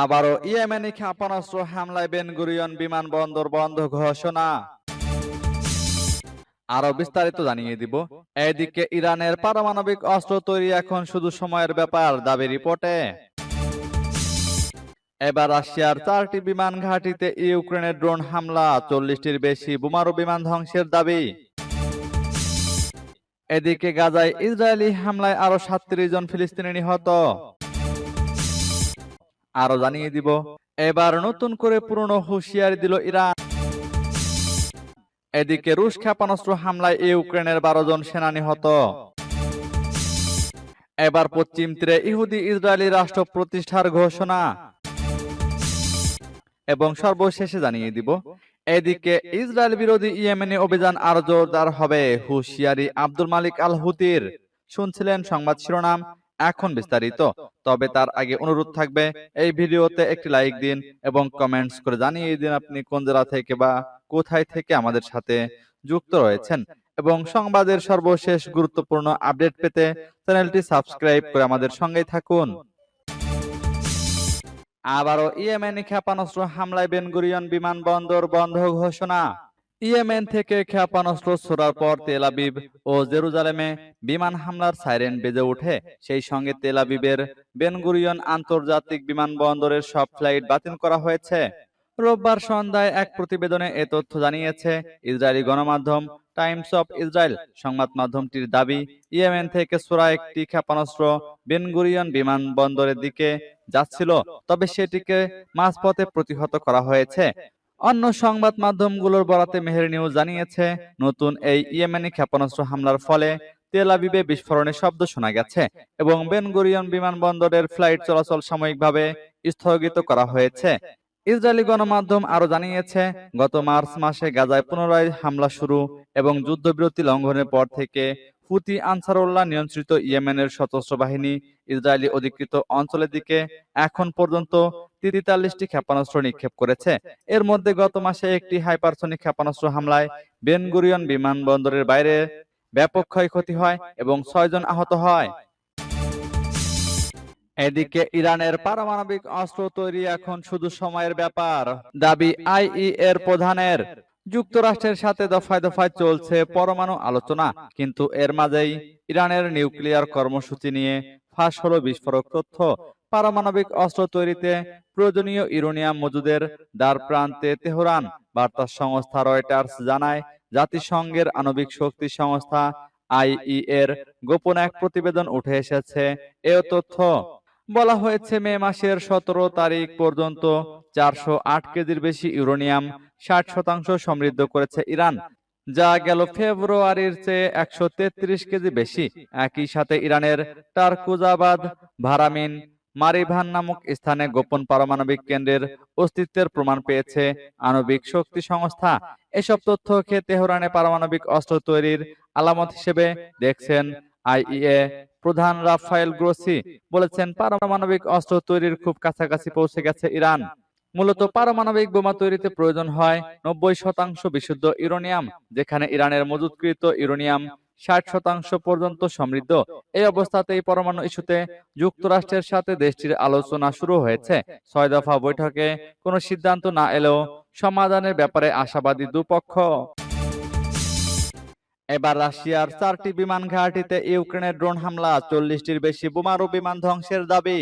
আবারও ইয়েমেনি ক্ষেপণাস্ত্র হামলায় বেন গুরিয়ন বিমানবন্দর বন্ধ ঘোষণা। আরও বিস্তারিত জানিয়ে দিব। এদিকে ইরানের পারমাণবিক অস্ত্র তৈরি এখন শুধু সময়ের ব্যাপার, দাবি রিপোর্টে। এবার রাশিয়ার চারটি বিমান ঘাঁটিতে ইউক্রেনের ড্রোন হামলা, চল্লিশটির বেশি বোমারু বিমান ধ্বংসের দাবি। এদিকে গাজায় ইসরায়েলি হামলায় আরও সাতত্রিশ জন ফিলিস্তিনি নিহত। আরও জানিয়ে দিব। এবার নতুন করে পুরনো হুঁশিয়ারি দিল ইরান। এদিকে রুশ ক্ষেপণাস্ত্র হামলায় ইউক্রেনের বারো জন সেনা নিহত। এবার পশ্চিম তীরে ইহুদি ইসরায়েলি রাষ্ট্র প্রতিষ্ঠার ঘোষণা। এবং সর্বশেষে জানিয়ে দিব, এদিকে ইসরায়েল বিরোধী ইয়েমেনি অভিযান আরও জোরদার হবে, হুঁশিয়ারি আব্দুল মালিক আল হুতির শুনছিলেন সংবাদ শিরোনাম এখন বিস্তারিত। তবে তার আগে অনুরোধ থাকবে, এই ভিডিওতে একটি লাইক দিন এবং কমেন্টস করে জানিয়ে দিন আপনি কোন জেলা থেকে বা কোথায় থেকে আমাদের সাথে যুক্ত রয়েছেন। এবং সংবাদের সর্বশেষ গুরুত্বপূর্ণ আপডেট পেতে চ্যানেলটি সাবস্ক্রাইব করে আমাদের সঙ্গেই থাকুন। আবারও ইয়েমেনি ক্ষেপণাস্ত্র হামলায় বেনগুরিয়ন বিমানবন্দর বন্ধ ঘোষণা। ইয়েমেন থেকে ক্ষেপণাস্ত্র ছোড়ার পর তেল আবিব ও জেরুজালেমে বিমান হামলার সাইরেন বেজে ওঠে। সেই সঙ্গে তেল আবিবের বেনগুরিয়ন আন্তর্জাতিক বিমানবন্দরের সব ফ্লাইট বাতিল করা হয়েছে। রোববার সন্ধ্যায় এক প্রতিবেদনে এ তথ্য জানিয়েছে, ইসরায়েলি গণমাধ্যম টাইমস অফ ইসরায়েল সংবাদ মাধ্যমটির দাবি, ইয়েমেন থেকে সোরা একটি ক্ষেপণাস্ত্র বেনগুরিয়ন বিমানবন্দরের দিকে যাচ্ছিল, তবে সেটিকে মাঝপথে প্রতিহত করা হয়েছে। অন্য সংবাদ মাধ্যমগুলোর বরাতে মেহের নিউজ জানিয়েছে, নতুন এই ইয়েমেনি ক্ষেপণাস্ত্র হামলার ফলে তেল আবিবে বিস্ফোরণের শব্দ শোনা গেছে এবং বেনগুরিয়ন বিমানবন্দরের ফ্লাইট চলাচল সাময়িকভাবে স্থগিত করা হয়েছে। ইসরায়েলি গণমাধ্যম আরও জানিয়েছে, গত মার্চ মাসে গাজায় পুনরায় হামলা শুরু এবং যুদ্ধবিরতি লঙ্ঘনের পর থেকে হুতি আনসারুল্লাহ নিয়ন্ত্রিত ইয়েমেনের সশস্ত্র বাহিনী ইসরায়েলি অধিকৃত অঞ্চলের দিকে এখন পর্যন্ত তেতাল্লিশটি ক্ষেপণাস্ত্র নিক্ষেপ করেছে। এর মধ্যে গত মাসে একটি হাইপারসনিক ক্ষেপণাস্ত্র হামলায় বেনগুরিয়ন বিমানবন্দরের বাইরে ব্যাপক ক্ষয়ক্ষতি হয় এবং ছয়জন আহত হয়। এদিকে ইরানের পারমাণবিক অস্ত্র তৈরি এখন শুধু সময়ের ব্যাপার। দাবি আইই এর প্রধানের। যুক্তরাষ্ট্রের সাথে দফায় দফায় চলছে পরমাণু আলোচনা, কিন্তু এর মাঝেই ইরানের নিউক্লিয়ার কর্মসূচি নিয়ে ফাঁস হলো বিস্ফোরক তথ্য। পারমাণবিক অস্ত্র তৈরিতে প্রয়োজনীয় ইউরেনিয়াম মজুদের দ্বার প্রান্তে তেহরান, বার্তা সংস্থা রয়টার্স জানায়, জাতিসংঘের আণবিক শক্তি সংস্থা আইই এর গোপন এক প্রতিবেদন উঠে এসেছে। এ তথ্য বলা হয়েছে মে মাসের সতেরো তারিখ পর্যন্ত চারশো আট কেজির বেশি ইউরোনিয়াম ষাট শতাংশ সমৃদ্ধ করেছে ইরান, যা গেল ফেব্রুয়ারির চেয়ে একশো তেত্রিশ কেজি বেশি। একই সাথে ইরানের টারকুজাবাদ ভারামিন মারিভান নামক স্থানে গোপন পারমাণবিক কেন্দ্রের অস্তিত্বের প্রমাণ পেয়েছে আণবিক শক্তি সংস্থা। এসব তথ্যকে তেহরানে পারমাণবিক অস্ত্র তৈরির আলামত হিসেবে দেখছেন আইইএ প্রধান রাফায়েল গ্রোসি বলেছেন পারমাণবিক অস্ত্র তৈরির খুব কাছাকাছি পৌঁছে গেছে ইরান। মূলত পারমাণবিক বোমা তৈরিতে প্রয়োজন হয় নব্বই শতাংশ বিশুদ্ধ ইউরেনিয়াম, যেখানে ইরানের মজুতকৃত ইউরোনিয়াম ষাট শতাংশ পর্যন্ত সমৃদ্ধ। এই অবস্থাতেই পরমাণু ইস্যুতে যুক্তরাষ্ট্রের সাথে দেশটির আলোচনা শুরু হয়েছে। ছয় দফা বৈঠকে কোনো সিদ্ধান্ত না এলেও সমাধানের ব্যাপারে আশাবাদী দুপক্ষ। এবার রাশিয়ার চারটি বিমান ঘাটিতে ইউক্রেনের ড্রোন হামলা, চল্লিশটির বেশি বোমারু বিমান ধ্বংসের দাবি।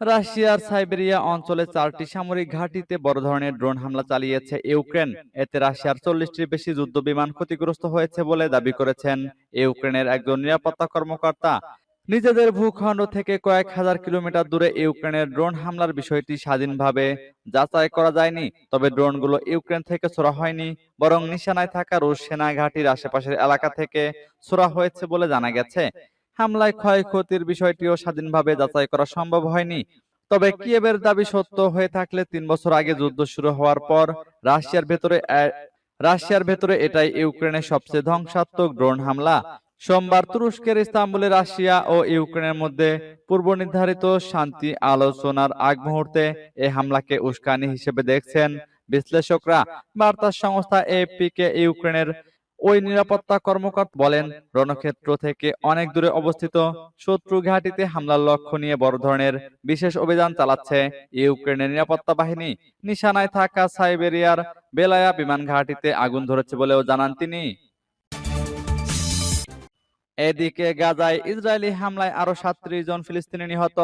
রাশিয়ার সাইবেরিয়া অঞ্চলে চারটি সামরিক ঘাটিতে বড় ধরনের ড্রোন হামলা চালিয়েছে ইউক্রেন। এতে রাশিয়ার চল্লিশটির বেশি যুদ্ধ বিমান ক্ষতিগ্রস্ত হয়েছে বলে দাবি করেছেন ইউক্রেনের একজন নিরাপত্তা কর্মকর্তা। নিজেদের ভূখণ্ড থেকে কয়েক হাজার কিলোমিটার দূরে ইউক্রেনের ড্রোন হামলার বিষয়টি স্বাধীনভাবে যাচাই করা যায়নি, তবে ড্রোনগুলো ইউক্রেন থেকে ছোড়া হয়নি, বরং নিশানায় থাকা রুশ সেনা ঘাঁটির আশেপাশের এলাকা থেকে ছোড়া হয়েছে বলে জানা গেছে। হামলায় ক্ষয়ক্ষতির বিষয়টিও স্বাধীনভাবে যাচাই করা সম্ভব হয়নি, তবে কিয়েবের দাবি সত্য হয়ে থাকলে তিন বছর আগে যুদ্ধ শুরু হওয়ার পর রাশিয়ার ভেতরে রাশিয়ার ভেতরে এটাই ইউক্রেনের সবচেয়ে ধ্বংসাত্মক ড্রোন হামলা। সোমবার তুরস্কের ইস্তাম্বুলে রাশিয়া ও ইউক্রেনের মধ্যে পূর্ব নির্ধারিত শান্তি আলোচনার আগ মুহূর্তে এই হামলাকে উস্কানি হিসেবে দেখছেন বিশ্লেষকরা। বার্তা সংস্থা এএফপি কে ইউক্রেনের ওই নিরাপত্তা কর্মকর্তা বলেন, রণক্ষেত্র থেকে অনেক দূরে অবস্থিত শত্রু ঘাঁটিতে হামলার লক্ষ্য নিয়ে বড় ধরনের বিশেষ অভিযান চালাচ্ছে ইউক্রেনের নিরাপত্তা বাহিনী। নিশানায় থাকা সাইবেরিয়ার বেলায়া বিমান ঘাঁটিতে আগুন ধরেছে বলেও জানান তিনি। এদিকে গাজায় ইসরায়েলি হামলায় আরও সাতত্রিশ জন ফিলিস্তিনি নিহত।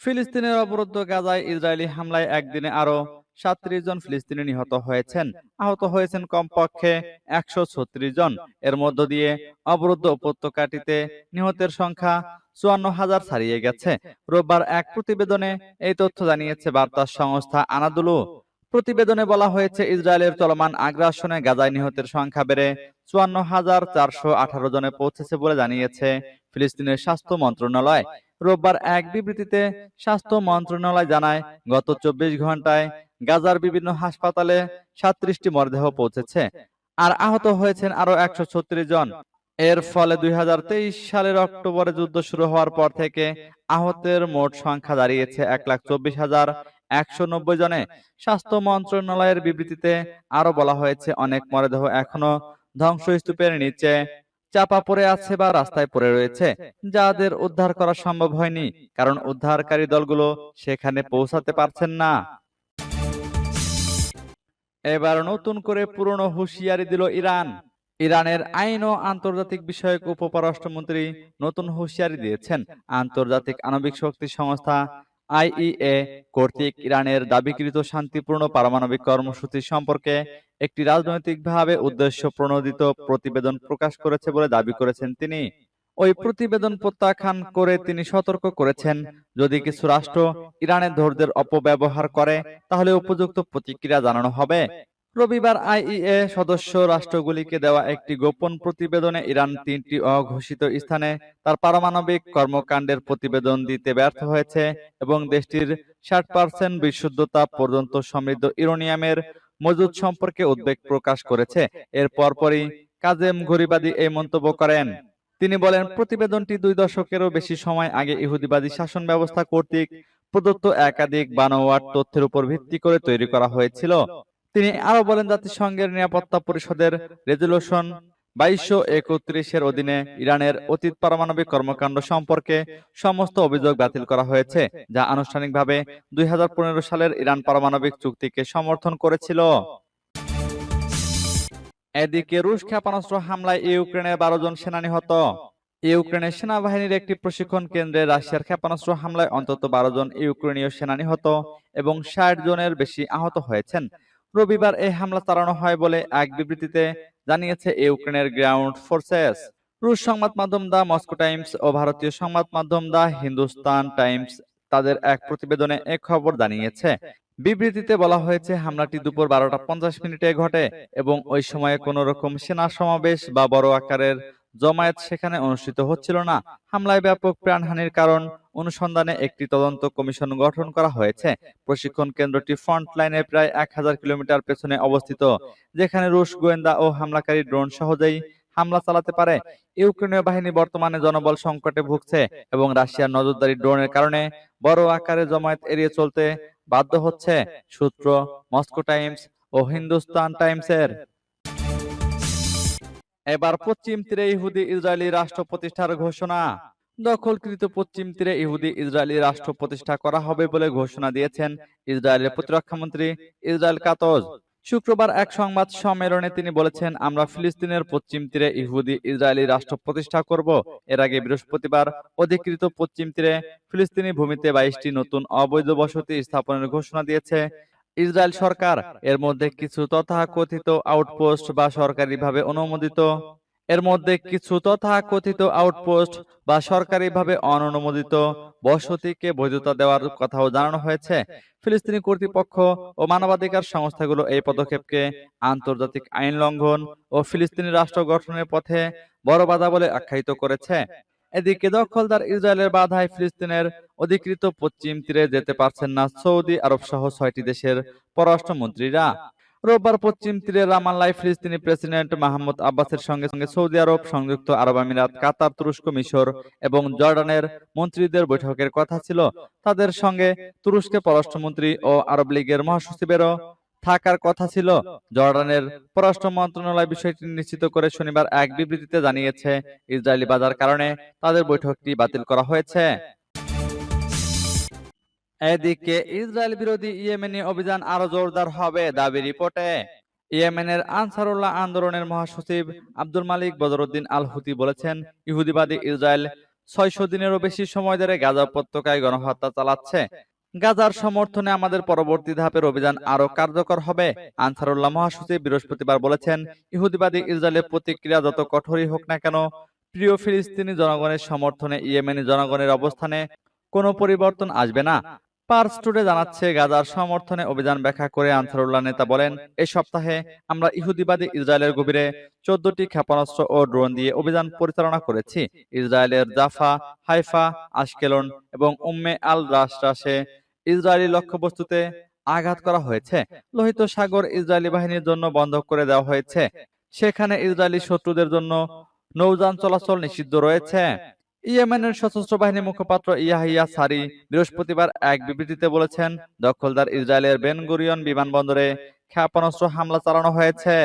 ফিলিস্তিনের অবরুদ্ধ গাজায় ইসরায়েলি হামলায় একদিনে আরও সাতত্রিশ জন ফিলিস্তিনি নিহত হয়েছেন। আহত হয়েছেন কমপক্ষে একশো ছত্রিশ জন। এর মধ্য দিয়ে অবরুদ্ধ উপত্যকাটিতে নিহতের সংখ্যা চুয়ান্ন হাজার ছাড়িয়ে গেছে। রোববার এক প্রতিবেদনে এই তথ্য জানিয়েছে বার্তা সংস্থা আনাদুলু। প্রতিবেদনে বলা হয়েছে, ইসরায়েলের চলমান আগ্রাসনে গাজায় নিহতের সংখ্যা বেড়ে চুয়ান্ন হাজার চারশো আঠারো জনে পৌঁছেছে বলে জানিয়েছে ফিলিস্তিনের স্বাস্থ্য মন্ত্রণালয়। রোববার এক বিবৃতিতে স্বাস্থ্য মন্ত্রণালয় জানায়, গত চব্বিশ ঘন্টায় গাজার বিভিন্ন হাসপাতালে সাতত্রিশটি মরদেহ পৌঁছেছে আর আহত হয়েছেন আরও একশো ছত্রিশ জন। এর ফলে দুই হাজার তেইশ সালের অক্টোবরে যুদ্ধ শুরু হওয়ার পর থেকে আহতের মোট সংখ্যা দাঁড়িয়েছে এক লাখ চব্বিশ হাজার একশো নব্বই জনে স্বাস্থ্য মন্ত্রণালয়ের বিবৃতিতে আরও বলা হয়েছে, অনেক মরদেহ এখনও ধ্বংসস্তূপের নিচে চাপা পড়ে আছে বা রাস্তায় পড়ে রয়েছে, যাদের উদ্ধার করা সম্ভব হয়নি, কারণ উদ্ধারকারী দলগুলো সেখানে পৌঁছাতে পারছেন না। এবার নতুন করে পুরনো হুঁশিয়ারি দিল ইরান। ইরানের আইন ও আন্তর্জাতিক বিষয়ক উপপরাষ্ট্রমন্ত্রী নতুন হুঁশিয়ারি দিয়েছেন। আন্তর্জাতিক আণবিক শক্তি সংস্থা আইইএ কর্তৃক ইরানের দাবিকৃত শান্তিপূর্ণ পারমাণবিক কর্মসূচি সম্পর্কে একটি রাজনৈতিকভাবে উদ্দেশ্য প্রণোদিত প্রতিবেদন প্রকাশ করেছে বলে দাবি করেছেন তিনি। ওই প্রতিবেদন প্রত্যাখ্যান করে তিনি সতর্ক করেছেন, যদি কিছু রাষ্ট্র ইরানের ধৈর্যের অপব্যবহার করে, তাহলে উপযুক্ত প্রতিক্রিয়া জানানো হবে। রবিবার আইইএ সদস্য রাষ্ট্রগুলিকে দেওয়া একটি গোপন প্রতিবেদনে ইরান তিনটি অঘোষিত স্থানে তার পারমাণবিক কর্মকাণ্ডের প্রতিবেদন দিতে ব্যর্থ হয়েছে এবং দেশটির ষাট পার্সেন্ট বিশুদ্ধতা পর্যন্ত সমৃদ্ধ ইউরেনিয়ামের মজুদ সম্পর্কে উদ্বেগ প্রকাশ করেছে। এর পরপরই কাজেম ঘুরিবাদী এই মন্তব্য করেন। তিনি বলেন, প্রতিবেদনটি দুই দশকেরও বেশি সময় আগে ইহুদিবাদী শাসন ব্যবস্থা কর্তৃক প্রদত্ত একাধিক বানোয়াট তথ্যের উপর ভিত্তি করে তৈরি করা হয়েছিল। তিনি আরও বলেন জাতিসংঘের নিরাপত্তা পরিষদের রেজলিউশন বাইশশো একত্রিশের অধীনে ইরানের অতীত পারমাণবিক কর্মকাণ্ড সম্পর্কে সমস্ত অভিযোগ বাতিল করা হয়েছে, যা আনুষ্ঠানিকভাবে দুই সালের ইরান পারমাণবিক চুক্তিকে সমর্থন করেছিল। এদিকে রুশ ক্ষেপণাস্ত্র হামলায় ইউক্রেনের বারো জন সেনা নিহত ইউক্রেনের সেনাবাহিনীর একটি প্রশিক্ষণ কেন্দ্রে রাশিয়ার ক্ষেপণাস্ত্র হামলায় অন্তত বারো জন ইউক্রেনীয় সেনা নিহত এবং ষাট জনের বেশি আহত হয়েছেন। রবিবার এই হামলা চালানো হয় বলে এক বিবৃতিতে জানিয়েছে ইউক্রেনের গ্রাউন্ড ফোর্সেস রুশ সংবাদ মাধ্যম দা মস্কো টাইমস ও ভারতীয় সংবাদ মাধ্যম দা হিন্দুস্তান টাইমস তাদের এক প্রতিবেদনে এ খবর জানিয়েছে। বিবৃতিতে বলা হয়েছে, হামলাটি দুপুর বারোটা পঞ্চাশ মিনিটে ঘটে এবং ওই সময়ে কোনো রকম সেনা সমাবেশ বা বড় আকারের জমায়েত সেখানে অনুষ্ঠিত হচ্ছিল না। হামলায় ব্যাপক প্রাণহানির কারণ অনুসন্ধানে একটি তদন্ত কমিশন গঠন করা হয়েছে। প্রশিক্ষণ কেন্দ্রটি ফ্রন্ট লাইনে প্রায় এক হাজার কিলোমিটার পেছনে অবস্থিত, যেখানে রুশ গোয়েন্দা ও হামলাকারী ড্রোন সহজেই হামলা চালাতে পারে। ইউক্রেনীয় বাহিনী বর্তমানে জনবল সংকটে ভুগছে এবং রাশিয়ার নজরদারি ড্রোনের কারণে বড় আকারে জমায়েত এড়িয়ে চলতে বাধ্য হচ্ছে, সূত্র মস্কো টাইমস ও হিন্দুস্তান টাইমসের। এবার পশ্চিম তীরে ইহুদি ইসরায়েলি রাষ্ট্র প্রতিষ্ঠার ঘোষণা। দখলকৃত পশ্চিম তীরে ইহুদি ইসরায়েলি রাষ্ট্র প্রতিষ্ঠা করা হবে বলে ঘোষণা দিয়েছেন ইসরায়েলের প্রতিরক্ষা মন্ত্রী ইসরায়েল কাতজ। শুক্রবার এক সংবাদ সম্মেলনে তিনি বলেছেন, আমরা ফিলিস্তিনের পশ্চিম তীরে ইহুদি ইসরায়েলি রাষ্ট্র প্রতিষ্ঠা করব। এর আগে বৃহস্পতিবার অধিকৃত পশ্চিম তীরে ফিলিস্তিনি ভূমিতে বাইশটি নতুন অবৈধ বসতি স্থাপনের ঘোষণা দিয়েছে। ইসরায়েল সরকার এর মধ্যে কিছু তথাকথিত আউটপোস্ট বা সরকারিভাবে অনুমোদিত এর মধ্যে কিছু তথাকথিত আউটপোস্ট বা সরকারিভাবে অননুমোদিত বসতিকে বৈধতা দেওয়ার কথাও জানানো হয়েছে। ফিলিস্তিনি কর্তৃপক্ষ ও মানবাধিকার সংস্থাগুলো এই পদক্ষেপকে আন্তর্জাতিক আইন লঙ্ঘন ও ফিলিস্তিনি রাষ্ট্র গঠনের পথে বড় বাধা বলে আখ্যায়িত করেছে। এদিকে দখলদার ইসরায়েলের বাধায় ফিলিস্তিনের অধিকৃত পশ্চিম তীরে যেতে পারছেন না সৌদি আরব সহ ছয়টি দেশের পররাষ্ট্রমন্ত্রীরা। রোববার পশ্চিম তীরে রামাল্লায় ফিলিস্তিনি প্রেসিডেন্ট মাহমুদ আব্বাসের সঙ্গে সঙ্গে সৌদি আরব, সংযুক্ত আরব আমিরাত, কাতার, তুরস্ক, মিশর এবং জর্ডানের মন্ত্রীদের বৈঠকের কথা ছিল। তাদের সঙ্গে তুরস্কের পররাষ্ট্রমন্ত্রী ও আরব লীগের মহাসচিবেরও থাকার কথা ছিল। জর্ডানের পররাষ্ট্র মন্ত্রণালয় বিষয়টি নিশ্চিত করে শনিবার এক বিবৃতিতে জানিয়েছে, ইসরায়েলি বাজার কারণে তাদের বৈঠকটি বাতিল করা হয়েছে। এদিকে ইসরায়েল বিরোধী ইয়েমেনি অভিযান আরও জোরদার হবে দাবি রিপোর্টে। ইয়েমেনের আনসারুল্লাহ আন্দোলনের মহাসচিব আব্দুল মালিক বদরুদ্দিন আল হুতি বলেছেন, ইহুদিবাদী ইসরায়েল ছয়শো দিনেরও বেশি সময় ধরে গাজা উপত্যকায় গণহত্যা চালাচ্ছে। গাজার সমর্থনে আমাদের পরবর্তী ধাপের অভিযান আরও কার্যকর হবে। আনসারুল্লাহ মহাসচিব বৃহস্পতিবার বলেছেন, ইহুদিবাদী ইসরায়েলের প্রতিক্রিয়া যত কঠোরই হোক না কেন, প্রিয় ফিলিস্তিনি জনগণের সমর্থনে ইয়েমেনি জনগণের অবস্থানে কোনো পরিবর্তন আসবে না। পার্স টুডে জানাচ্ছে, গাজার সমর্থনে অভিযান ব্যাখ্যা করে আনসারুল্লাহ নেতা বলেন এই সপ্তাহে আমরা ইহুদিবাদী ইসরায়েলের গভীরে চোদ্দটি ক্ষেপণাস্ত্র ও ড্রোন দিয়ে অভিযান পরিচালনা করেছি। ইসরায়েলের জাফা, হাইফা, আশকেলন এবং উম্মে আল রাশরাসে ইসরায়েলি লক্ষ্যবস্তুতে আঘাত করা হয়েছে। লোহিত সাগর ইসরায়েলি বাহিনীর জন্য বন্ধ করে দেওয়া হয়েছে। সেখানে ইসরায়েলি শত্রুদের জন্য নৌযান চলাচল নিষিদ্ধ রয়েছে। ইয়েমেনের সশস্ত্র বাহিনীর মুখপাত্র ইয়াহিয়া সারি বৃহস্পতিবার এক বিবৃতিতে বলেছেন, দখলদার ইসরায়েলের বেনগুরিয়ন বিমানবন্দরে ক্ষেপণাস্ত্র হামলা চালানো হয়েছে।